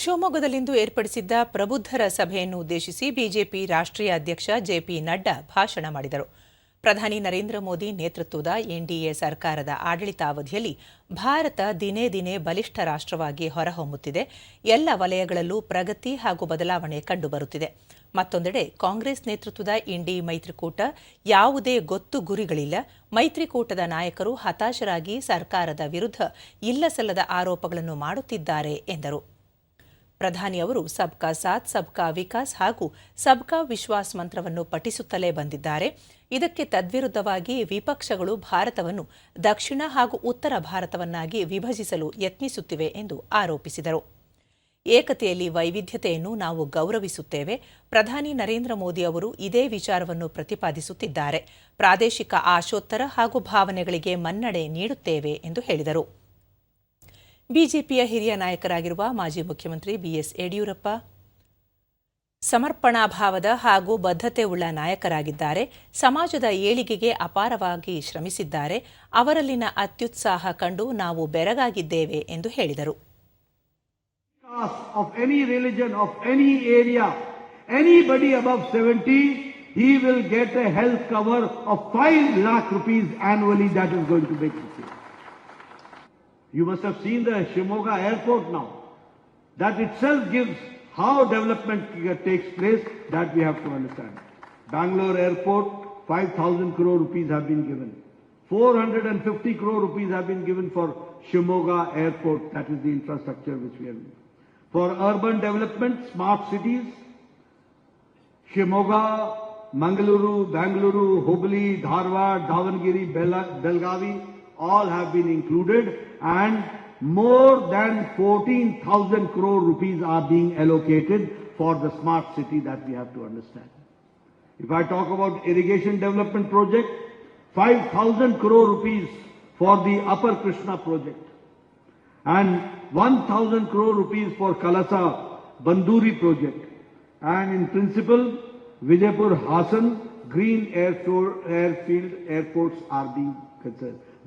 ಶಿವಮೊಗ್ಗದಲ್ಲಿಂದು ಏರ್ಪಡಿಸಿದ್ದ ಪ್ರಬುದ್ಧರ ಸಭೆಯನ್ನು ಉದ್ದೇಶಿಸಿ ಬಿಜೆಪಿ ರಾಷ್ಟ್ರೀಯ ಅಧ್ಯಕ್ಷ ಜೆಪಿ ನಡ್ಡಾ ಭಾಷಣ ಮಾಡಿದರು. ಪ್ರಧಾನಿ ನರೇಂದ್ರ ಮೋದಿ ನೇತೃತ್ವದ ಎನ್ಡಿಎ ಸರ್ಕಾರದ ಆಡಳಿತಾವಧಿಯಲ್ಲಿ ಭಾರತ ದಿನೇ ದಿನೇ ಬಲಿಷ್ಠ ರಾಷ್ಟ್ರವಾಗಿ ಹೊರಹೊಮ್ಮುತ್ತಿದೆ. ಎಲ್ಲ ವಲಯಗಳಲ್ಲೂ ಪ್ರಗತಿ ಹಾಗೂ ಬದಲಾವಣೆ ಕಂಡುಬರುತ್ತಿದೆ. ಮತ್ತೊಂದೆಡೆ ಕಾಂಗ್ರೆಸ್ ನೇತೃತ್ವದ ಇಂಡಿ ಮೈತ್ರಿಕೂಟ ಯಾವುದೇ ಗೊತ್ತು ಗುರಿಗಳಿಲ್ಲ. ಮೈತ್ರಿಕೂಟದ ನಾಯಕರು ಹತಾಶರಾಗಿ ಸರ್ಕಾರದ ವಿರುದ್ಧ ಇಲ್ಲಸಲ್ಲದ ಆರೋಪಗಳನ್ನು ಮಾಡುತ್ತಿದ್ದಾರೆ ಎಂದರು. ಪ್ರಧಾನಿ ಅವರು ಸಬ್ಕಾ ಸಾಥ್, ಸಬ್ಕಾ ವಿಕಾಸ್ ಹಾಗೂ ಸಬ್ಕಾ ವಿಶ್ವಾಸ್ ಮಂತ್ರವನ್ನು ಪಠಿಸುತ್ತಲೇ ಬಂದಿದ್ದಾರೆ. ಇದಕ್ಕೆ ತದ್ವಿರುದ್ಧವಾಗಿ ವಿಪಕ್ಷಗಳು ಭಾರತವನ್ನು ದಕ್ಷಿಣ ಹಾಗೂ ಉತ್ತರ ಭಾರತವನ್ನಾಗಿ ವಿಭಜಿಸಲು ಯತ್ನಿಸುತ್ತಿವೆ ಎಂದು ಆರೋಪಿಸಿದರು. ಏಕತೆಯಲ್ಲಿ ವೈವಿಧ್ಯತೆಯನ್ನು ನಾವು ಗೌರವಿಸುತ್ತೇವೆ. ಪ್ರಧಾನಿ ನರೇಂದ್ರ ಮೋದಿ ಅವರು ಇದೇ ವಿಚಾರವನ್ನು ಪ್ರತಿಪಾದಿಸುತ್ತಿದ್ದಾರೆ. ಪ್ರಾದೇಶಿಕ ಆಶೋತ್ತರ ಹಾಗೂ ಭಾವನೆಗಳಿಗೆ ಮನ್ನಣೆ ನೀಡುತ್ತೇವೆ ಎಂದು ಹೇಳಿದರು. ಬಿಜೆಪಿಯ ಹಿರಿಯ ನಾಯಕರಾಗಿರುವ ಮಾಜಿ ಮುಖ್ಯಮಂತ್ರಿ ಬಿಎಸ್ ಯಡಿಯೂರಪ್ಪ ಸಮರ್ಪಣಾಭಾವದ ಹಾಗೂ ಬದ್ಧತೆ ಉಳ್ಳ ನಾಯಕರಾಗಿದ್ದಾರೆ. ಸಮಾಜದ ಏಳಿಗೆಗೆ ಅಪಾರವಾಗಿ ಶ್ರಮಿಸಿದ್ದಾರೆ. ಅವರಲ್ಲಿನ ಅತ್ಯುತ್ಸಾಹ ಕಂಡು ನಾವು ಬೆರಗಾಗಿದ್ದೇವೆ ಎಂದು ಹೇಳಿದರು. Caste, of any religion, of any area, anybody above 70, he will get a health cover of 5 lakh rupees annually that is going to. You must have seen the Shimoga airport now. That itself gives how development takes place that we have to understand. Bangalore airport, 5,000 crore rupees have been given. 450 crore rupees have been given for Shimoga airport. That is the infrastructure which we have. For urban development, smart cities, Shimoga, Mangaluru, Bangalore, Hubli, Dharwad, Davangiri, Belgavi, all have been included and more than 14,000 crore rupees are being allocated for the smart city that we have to understand. If I talk about irrigation development project, 5,000 crore rupees for the Upper Krishna project and 1000 crore rupees for Kalasa Banduri project. And in principle, Vijaypur Hassan green airfield, airports are being concerned.